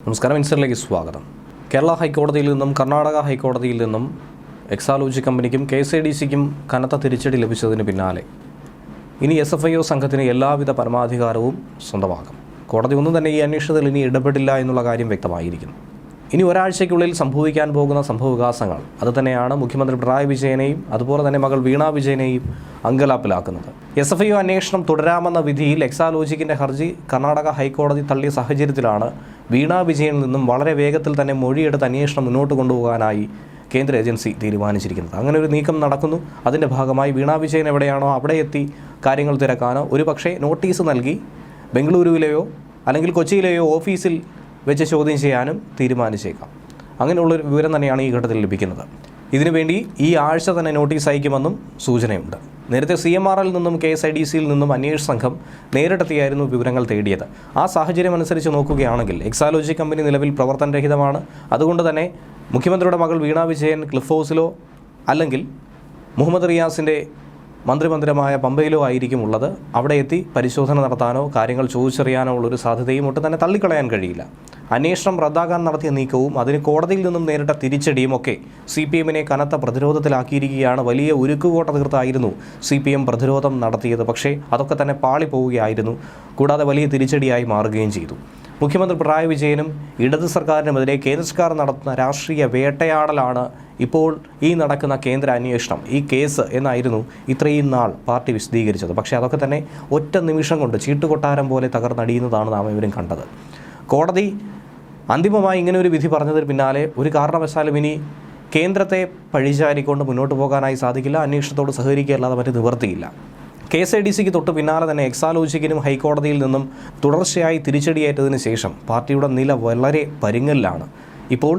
നമസ്കാരം ഇൻസ്റ്ററിലേക്ക് സ്വാഗതം. കേരള ഹൈക്കോടതിയിൽ നിന്നും കർണാടക ഹൈക്കോടതിയിൽ നിന്നും എക്സാലോജി കമ്പനിക്കും കെ എസ് ഐ ഡി സിക്കും കനത്ത തിരിച്ചടി ലഭിച്ചതിന് പിന്നാലെ ഇനി എസ് എഫ് ഐ ഒ സംഘത്തിന് എല്ലാവിധ പരമാധികാരവും സ്വന്തമാകും കോടതി ഒന്നും തന്നെ ഈ അന്വേഷണത്തിൽ ഇനി ഇടപെടില്ല എന്നുള്ള കാര്യം വ്യക്തമായിരിക്കുന്നു. ഇനി ഒരാഴ്ചയ്ക്കുള്ളിൽ സംഭവിക്കാൻ പോകുന്ന സംഭവവികാസങ്ങൾ. അത് തന്നെയാണ് മുഖ്യമന്ത്രി പിണറായി വിജയനെയും അതുപോലെ തന്നെ മകൾ വീണ വിജയനെയും അങ്കലാപ്പിലാക്കുന്നത്. എസ് എഫ് ഐ അന്വേഷണം തുടരാമെന്ന വിധിയിൽ എക്സാലോജിക്കിന്റെ ഹർജി കർണാടക ഹൈക്കോടതി തള്ളിയ സാഹചര്യത്തിലാണ് വീണ വിജയനിൽ നിന്നും വളരെ വേഗത്തിൽ തന്നെ മൊഴിയെടുത്ത് അന്വേഷണം മുന്നോട്ട് കൊണ്ടുപോകാനായി കേന്ദ്ര ഏജൻസി തീരുമാനിച്ചിരിക്കുന്നത്. അങ്ങനെ ഒരു നീക്കം നടക്കുന്നു. അതിന്റെ ഭാഗമായി വീണ വിജയൻ എവിടെയാണോ അവിടെ എത്തി കാര്യങ്ങൾ തിരക്കാനോ. ഒരുപക്ഷേ നോട്ടീസ് നൽകി ബംഗളൂരുവിലെയോ അല്ലെങ്കിൽ കൊച്ചിയിലെയോ ഓഫീസിൽ വെച്ച് ചോദ്യം ചെയ്യാനും തീരുമാനിച്ചേക്കാം. അങ്ങനെയുള്ളൊരു വിവരം തന്നെയാണ് ഈ ഘട്ടത്തിൽ ലഭിക്കുന്നത്. ഇതിനുവേണ്ടി ഈ ആഴ്ച തന്നെ നോട്ടീസ് അയക്കുമെന്നും സൂചനയുണ്ട്. നേരത്തെ സി എം ആറിൽ നിന്നും കെ എസ് ഐ ഡി സിയിൽ നിന്നും അന്വേഷണ സംഘം നേരിട്ടെത്തിയായിരുന്നു വിവരങ്ങൾ തേടിയത്. ആ സാഹചര്യം അനുസരിച്ച് നോക്കുകയാണെങ്കിൽ എക്സാലോജി കമ്പനി നിലവിൽ പ്രവർത്തനരഹിതമാണ് അതുകൊണ്ട് തന്നെ മുഖ്യമന്ത്രിയുടെ മകൾ വീണാ വിജയൻ ക്ലിഫ് ഹൗസിലോ അല്ലെങ്കിൽ മുഹമ്മദ് റിയാസിന്റെ മന്ത്രിമന്ദിരമായ പമ്പയിലോ ആയിരിക്കും ഉള്ളത്. അവിടെ എത്തി പരിശോധന നടത്താനോ കാര്യങ്ങൾ ചോദിച്ചറിയാനോ ഉള്ളൊരു സാധ്യതയും ഒട്ടും തന്നെ തള്ളിക്കളയാൻ കഴിയില്ല. അന്വേഷണം റദ്ദാക്കാൻ നടത്തിയ നീക്കവും അതിന് കോടതിയിൽ നിന്നും നേരിട്ട തിരിച്ചടിയും ഒക്കെ സി പി എമ്മിനെ കനത്ത പ്രതിരോധത്തിലാക്കിയിരിക്കുകയാണ്. വലിയ ഉരുക്കുകോട്ട തീർത്തായിരുന്നു സി പി എം പ്രതിരോധം നടത്തിയത്. പക്ഷേ അതൊക്കെ തന്നെ പാളിപ്പോവുകയായിരുന്നു. കൂടാതെ വലിയ തിരിച്ചടിയായി മാറുകയും ചെയ്തു. മുഖ്യമന്ത്രി പിണറായി വിജയനും ഇടത് സർക്കാരിനുമെതിരെ കേന്ദ്ര സർക്കാർ നടത്തുന്ന രാഷ്ട്രീയ വേട്ടയാടലാണ് ഇപ്പോൾ ഈ നടക്കുന്ന കേന്ദ്ര അന്വേഷണം. ഈ കേസ് എന്നായിരുന്നു ഇത്രയും നാൾ പാർട്ടി വിശദീകരിച്ചത്. പക്ഷേ അതൊക്കെ തന്നെ ഒറ്റ നിമിഷം കൊണ്ട് ചീട്ടുകൊട്ടാരം പോലെ തകർന്നടിയുന്നതാണ് നാം ഇവരും കണ്ടത്. കോടതി അന്തിമമായി ഇങ്ങനെ ഒരു വിധി പറഞ്ഞതിന് പിന്നാലെ ഒരു കാരണവശാലും ഇനി കേന്ദ്രത്തെ പഴിചാരിക്കൊണ്ട് മുന്നോട്ട് പോകാനായി സാധിക്കില്ല അന്വേഷണത്തോട് സഹകരിക്കുകയല്ലാതെ മറ്റ് നിവർത്തിയില്ല കെ എസ് ഐ ഡി സിക്ക് തൊട്ട് പിന്നാലെ തന്നെ എക്സാലോജിക്കിനും ഹൈക്കോടതിയിൽ നിന്നും തുടർച്ചയായി തിരിച്ചടിയേറ്റതിന് ശേഷം പാർട്ടിയുടെ നില വളരെ പരുങ്ങലിലാണ്. ഇപ്പോൾ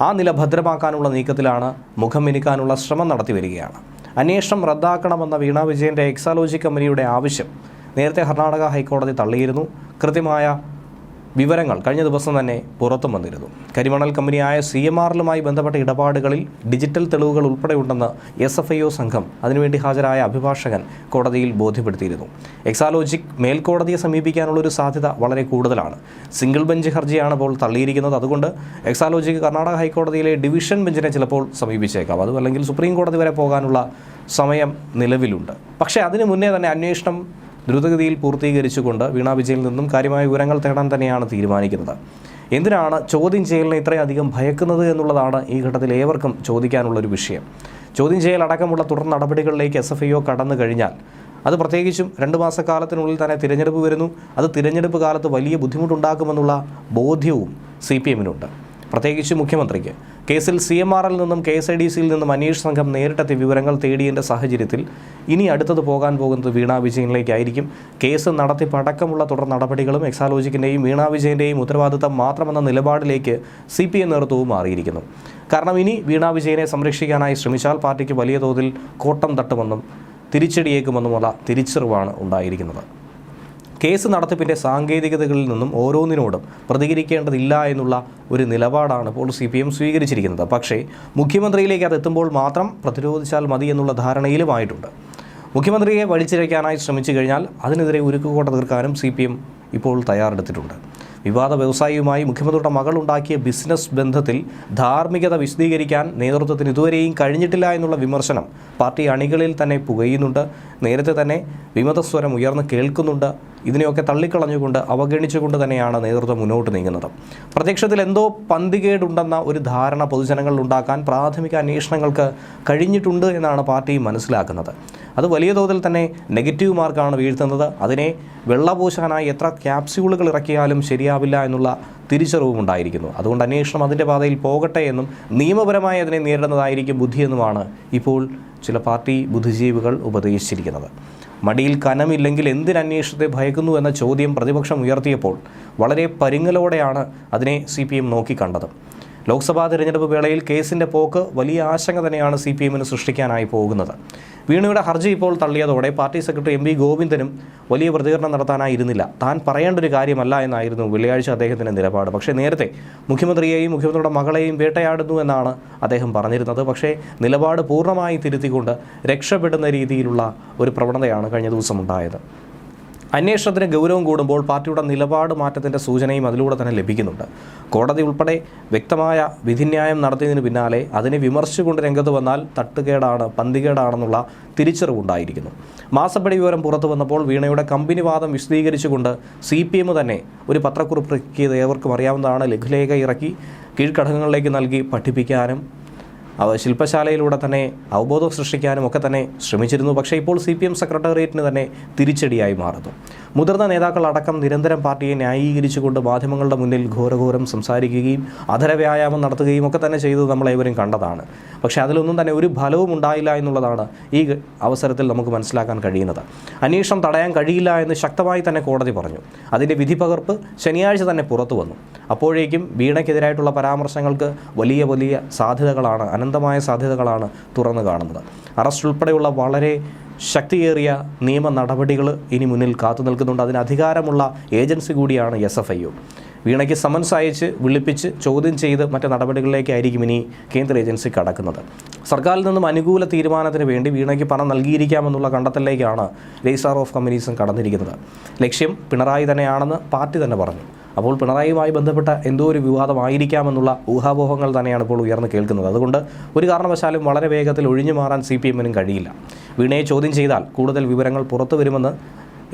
ആ നില ഭദ്രമാക്കാനുള്ള നീക്കത്തിലാണ് മുഖം മിനുക്കാനുള്ള ശ്രമം നടത്തി വരികയാണ്. അന്വേഷണം റദ്ദാക്കണമെന്ന വീണ വിജയന്റെ എക്സാലോജി കമ്പനിയുടെ ആവശ്യം നേരത്തെ കർണാടക ഹൈക്കോടതി തള്ളിയിരുന്നു. കൃത്യമായ വിവരങ്ങൾ കഴിഞ്ഞ ദിവസം തന്നെ പുറത്തു വന്നിരുന്നു. കരിമണൽ കമ്പനിയായ സി എം ആറിലുമായി ബന്ധപ്പെട്ട ഇടപാടുകളിൽ ഡിജിറ്റൽ തെളിവുകൾ ഉൾപ്പെടെയുണ്ടെന്ന് എസ് എഫ് ഐ ഒ സംഘം അതിനുവേണ്ടി ഹാജരായ അഭിഭാഷകൻ കോടതിയിൽ ബോധ്യപ്പെടുത്തിയിരുന്നു. എക്സാലോജിക് മേൽക്കോടതിയെ സമീപിക്കാനുള്ള ഒരു സാധ്യത വളരെ കൂടുതലാണ്. സിംഗിൾ ബെഞ്ച് ഹർജിയാണ് ഇപ്പോൾ തള്ളിയിരിക്കുന്നത്. അതുകൊണ്ട് എക്സാലോജിക് കർണാടക ഹൈക്കോടതിയിലെ ഡിവിഷൻ ബെഞ്ചിനെ ചിലപ്പോൾ സമീപിച്ചേക്കാം. അതും അല്ലെങ്കിൽ സുപ്രീം കോടതി വരെ പോകാനുള്ള സമയം നിലവിലുണ്ട്. പക്ഷേ അതിനു മുന്നേ തന്നെ അന്വേഷണം ദ്രുതഗതിയിൽ പൂർത്തീകരിച്ചുകൊണ്ട് വീണ വിജയിൽ നിന്നും കാര്യമായ വിവരങ്ങൾ തേടാൻ തന്നെയാണ് തീരുമാനിക്കുന്നത്. എന്തിനാണ് ചോദ്യം ചെയ്യലിനെ ഇത്രയധികം ഭയക്കുന്നത് എന്നുള്ളതാണ് ഈ ഘട്ടത്തിൽ ഏവർക്കും ചോദിക്കാനുള്ളൊരു വിഷയം. ചോദ്യം ചെയ്യൽ അടക്കമുള്ള തുടർ നടപടികളിലേക്ക് എസ് എഫ് ഐ ഒ കടന്നു കഴിഞ്ഞാൽ അത് പ്രത്യേകിച്ചും രണ്ട് മാസക്കാലത്തിനുള്ളിൽ തന്നെ തിരഞ്ഞെടുപ്പ് വരുന്നു. അത് തിരഞ്ഞെടുപ്പ് കാലത്ത് വലിയ ബുദ്ധിമുട്ടുണ്ടാക്കുമെന്നുള്ള ബോധ്യവും സി പി എമ്മിനുണ്ട്. പ്രത്യേകിച്ച് മുഖ്യമന്ത്രിക്ക്. കേസിൽ സി എം ആറിൽ നിന്നും കെ എസ് ഐ ഡി സിയിൽ നിന്നും അന്വേഷണ സംഘം നേരിട്ടെത്തി വിവരങ്ങൾ തേടിയതിന്റെ സാഹചര്യത്തിൽ ഇനി അടുത്തത് പോകാൻ പോകുന്നത് വീണാ വിജയനിലേക്കായിരിക്കും. കേസ് നടത്തിപ്പടക്കമുള്ള തുടർ നടപടികളും എക്സാലോജിക്കിന്റെയും വീണാ വിജയന്റെയും ഉത്തരവാദിത്തം മാത്രമെന്ന നിലപാടിലേക്ക് സി പി എം നേതൃത്വവും മാറിയിരിക്കുന്നു. കാരണം ഇനി വീണാ വിജയനെ സംരക്ഷിക്കാനായി ശ്രമിച്ചാൽ പാർട്ടിക്ക് വലിയ തോതിൽ കോട്ടം തട്ടുമെന്നും തിരിച്ചടിയേക്കുമെന്നുമുള്ള തിരിച്ചറിവാണ് ഉണ്ടായിരിക്കുന്നത്. കേസ് നടത്തിപ്പിന്റെ സാങ്കേതികതകളിൽ നിന്നും ഓരോന്നിനോടും പ്രതികരിക്കേണ്ടതില്ല എന്നുള്ള ഒരു നിലപാടാണ് ഇപ്പോൾ സി പി എം സ്വീകരിച്ചിരിക്കുന്നത്. പക്ഷേ മുഖ്യമന്ത്രിയിലേക്ക് അത് എത്തുമ്പോൾ മാത്രം പ്രതിരോധിച്ചാൽ മതി എന്നുള്ള ധാരണയിലുമായിട്ടുണ്ട്. മുഖ്യമന്ത്രിയെ വലിച്ചിഴയ്ക്കാനായി ശ്രമിച്ചു കഴിഞ്ഞാൽ അതിനെതിരെ ഉരുക്കുകോട്ട തീർക്കാനും സി പി എം ഇപ്പോൾ തയ്യാറെടുത്തിട്ടുണ്ട്. വിവാദ വ്യവസായിയുമായി മുഖ്യമന്ത്രിയുടെ മകൾ ഉണ്ടാക്കിയ ബിസിനസ് ബന്ധത്തിൽ ധാർമ്മികത വിശദീകരിക്കാൻ നേതൃത്വത്തിന് ഇതുവരെയും കഴിഞ്ഞിട്ടില്ല എന്നുള്ള വിമർശനം പാർട്ടി അണികളിൽ തന്നെ പുകയുന്നുണ്ട്. നേരത്തെ തന്നെ വിമതസ്വരം ഉയർന്ന് കേൾക്കുന്നുണ്ട് ഇതിനെയൊക്കെ തള്ളിക്കളഞ്ഞുകൊണ്ട് അവഗണിച്ചുകൊണ്ട് തന്നെയാണ് നേതൃത്വം മുന്നോട്ട് നീങ്ങുന്നത്. പ്രത്യക്ഷത്തിൽ എന്തോ പന്തികേടുണ്ടെന്ന ഒരു ധാരണ പൊതുജനങ്ങളിൽ ഉണ്ടാക്കാൻ പ്രാഥമിക അന്വേഷണങ്ങൾക്ക് കഴിഞ്ഞിട്ടുണ്ട് എന്നാണ് പാർട്ടി മനസ്സിലാക്കുന്നത്. അത് വലിയ തോതിൽ തന്നെ നെഗറ്റീവ് മാർക്കാണ് വീഴ്ത്തുന്നത്. അതിനെ വെള്ളപൂശാനായി എത്ര ക്യാപ്സ്യൂളുകൾ ഇറക്കിയാലും ശരിയാവില്ല എന്നുള്ള തിരിച്ചറിവും ഉണ്ടായിരിക്കുന്നു. അതുകൊണ്ട് അന്വേഷണം അതിന്റെ പാതയിൽ പോകട്ടെ എന്നും നിയമപരമായി അതിനെ നേരിടുന്നതായിരിക്കും ബുദ്ധിയെന്നുമാണ് ഇപ്പോൾ ചില പാർട്ടി ബുദ്ധിജീവികൾ ഉപദേശിച്ചിരിക്കുന്നത്. മടിയിൽ കനമില്ലെങ്കിൽ എന്തിനന്വേഷണത്തെ ഭയക്കുന്നു എന്ന ചോദ്യം പ്രതിപക്ഷം ഉയർത്തിയപ്പോൾ വളരെ പരുങ്ങലോടെയാണ് അതിനെ സി പി എം നോക്കിക്കണ്ടത്. ലോക്സഭാ തിരഞ്ഞെടുപ്പ് വേളയിൽ കേസിന്റെ പോക്ക് വലിയ ആശങ്ക തന്നെയാണ് സി പി എമ്മിന് സൃഷ്ടിക്കാനായി പോകുന്നത്. വീണയുടെ ഹർജി ഇപ്പോൾ തള്ളിയതോടെ പാർട്ടി സെക്രട്ടറി എം വി ഗോവിന്ദനും വലിയ പ്രതികരണം നടത്താനായിരുന്നില്ല. താൻ പറയേണ്ട ഒരു കാര്യമല്ല എന്നായിരുന്നു വെള്ളിയാഴ്ച അദ്ദേഹത്തിന്റെ നിലപാട്. പക്ഷേ നേരത്തെ മുഖ്യമന്ത്രിയെയും മുഖ്യമന്ത്രിയുടെ മകളെയും വേട്ടയാടുന്നു എന്നാണ് അദ്ദേഹം പറഞ്ഞിരുന്നത്. പക്ഷേ നിലപാട് പൂർണമായി തിരുത്തിക്കൊണ്ട് രക്ഷപ്പെടുന്ന രീതിയിലുള്ള ഒരു പ്രവണതയാണ് കഴിഞ്ഞ ദിവസം ഉണ്ടായത്. അന്വേഷണത്തിന് ഗൗരവം കൂടുമ്പോൾ പാർട്ടിയുടെ നിലപാട് മാറ്റത്തിന്റെ സൂചനയും അതിലൂടെ തന്നെ ലഭിക്കുന്നുണ്ട്. കോടതി ഉൾപ്പെടെ വ്യക്തമായ വിധിന്യായം നടത്തിയതിന് പിന്നാലെ അതിനെ വിമർശിച്ചുകൊണ്ട് രംഗത്ത് വന്നാൽ തട്ടുകേടാണ് പന്തികേടാണെന്നുള്ള തിരിച്ചറിവുണ്ടായിരിക്കുന്നു മാസപ്പടി വിവരം പുറത്തു വന്നപ്പോൾ വീണയുടെ കമ്പനി വാദം വിശദീകരിച്ചുകൊണ്ട് സി പി എം തന്നെ ഒരു പത്രക്കുറിപ്പ് ഇറക്കിയത് ഏവർക്കും അറിയാവുന്നതാണ്. ലഘുലേഖ ഇറക്കി കീഴ്ഘടകങ്ങളിലേക്ക് നൽകി പഠിപ്പിക്കാനും ശില്പശാലയിലൂടെ തന്നെ അവബോധം സൃഷ്ടിക്കാനും ഒക്കെ തന്നെ ശ്രമിച്ചിരുന്നു. പക്ഷേ ഇപ്പോൾ സി പി എം സെക്രട്ടേറിയറ്റിന് തന്നെ തിരിച്ചടിയായി മാറുന്നു. മുതിർന്ന നേതാക്കൾ അടക്കം നിരന്തരം പാർട്ടിയെ ന്യായീകരിച്ചുകൊണ്ട് മാധ്യമങ്ങളുടെ മുന്നിൽ ഘോരഘോരം സംസാരിക്കുകയും അധര വ്യായാമം നടത്തുകയും ഒക്കെ തന്നെ ചെയ്തത് നമ്മളേവരും കണ്ടതാണ്. പക്ഷേ അതിലൊന്നും തന്നെ ഒരു ഫലവും ഉണ്ടായില്ല എന്നുള്ളതാണ് ഈ അവസരത്തിൽ നമുക്ക് മനസ്സിലാക്കാൻ കഴിയുന്നത്. അന്വേഷണം തടയാൻ കഴിയില്ല എന്ന് ശക്തമായി തന്നെ കോടതി പറഞ്ഞു. അതിന്റെ വിധി പകർപ്പ് ശനിയാഴ്ച തന്നെ പുറത്തു വന്നു. അപ്പോഴേക്കും വീണയ്ക്കെതിരായിട്ടുള്ള പരാമർശങ്ങൾക്ക് വലിയ വലിയ സാധ്യതകളാണ് അനന്തമായ സാധ്യതകളാണ് തുറന്നു കാണുന്നത്. അറസ്റ്റ് ഉൾപ്പെടെയുള്ള വളരെ ശക്തിയേറിയ നിയമ നടപടികൾ ഇനി മുന്നിൽ കാത്തു നിൽക്കുന്നുണ്ട്. അതിന് അധികാരമുള്ള ഏജൻസി കൂടിയാണ് എസ് എഫ് ഐ വീണയ്ക്ക് സമൻസ് അയച്ച് വിളിപ്പിച്ച് ചോദ്യം ചെയ്ത് മറ്റ് നടപടികളിലേക്കായിരിക്കും ഇനി കേന്ദ്ര ഏജൻസി കടക്കുന്നത്. സർക്കാരിൽ നിന്നും അനുകൂല തീരുമാനത്തിന് വേണ്ടി വീണയ്ക്ക് പണം നൽകിയിരിക്കാമെന്നുള്ള കണ്ടെത്തലിലേക്കാണ് രജിസ്ട്രാർ ഓഫ് കമ്പനീസും കടന്നിരിക്കുന്നത്. ലക്ഷ്യം പിണറായി തന്നെയാണെന്ന് പാർട്ടി തന്നെ പറഞ്ഞു. അപ്പോൾ പിണറായിയുമായി ബന്ധപ്പെട്ട എന്തോ ഒരു വിവാദമായിരിക്കാമെന്നുള്ള ഊഹാപോഹങ്ങൾ തന്നെയാണ് ഇപ്പോൾ ഉയർന്നു കേൾക്കുന്നത്. അതുകൊണ്ട് ഒരു കാരണവശാലും വളരെ വേഗത്തിൽ ഒഴിഞ്ഞു മാറാൻ സി പി എമ്മിനും കഴിയില്ല. വീണയെ ചോദ്യം ചെയ്താൽ കൂടുതൽ വിവരങ്ങൾ പുറത്തു വരുമെന്ന്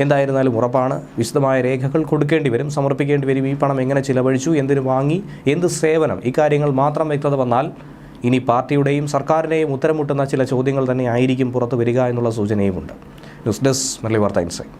എന്തായിരുന്നാലും ഉറപ്പാണ്. വിശദമായ രേഖകൾ കൊടുക്കേണ്ടി വരും സമർപ്പിക്കേണ്ടി വരും. ഈ പണം എങ്ങനെ ചിലവഴിച്ചു എന്തിനു വാങ്ങി എന്ത് സേവനം ഇക്കാര്യങ്ങൾ മാത്രം വ്യക്തത വന്നാൽ ഇനി പാർട്ടിയുടെയും സർക്കാരിനെയും ഉത്തരമുട്ടുന്ന ചില ചോദ്യങ്ങൾ തന്നെ ആയിരിക്കും പുറത്തു വരിക എന്നുള്ള സൂചനയുമുണ്ട്. ന്യൂസ് ഡെസ്ക് മലയാളി വാർത്ത ഇൻസൈറ്റ്.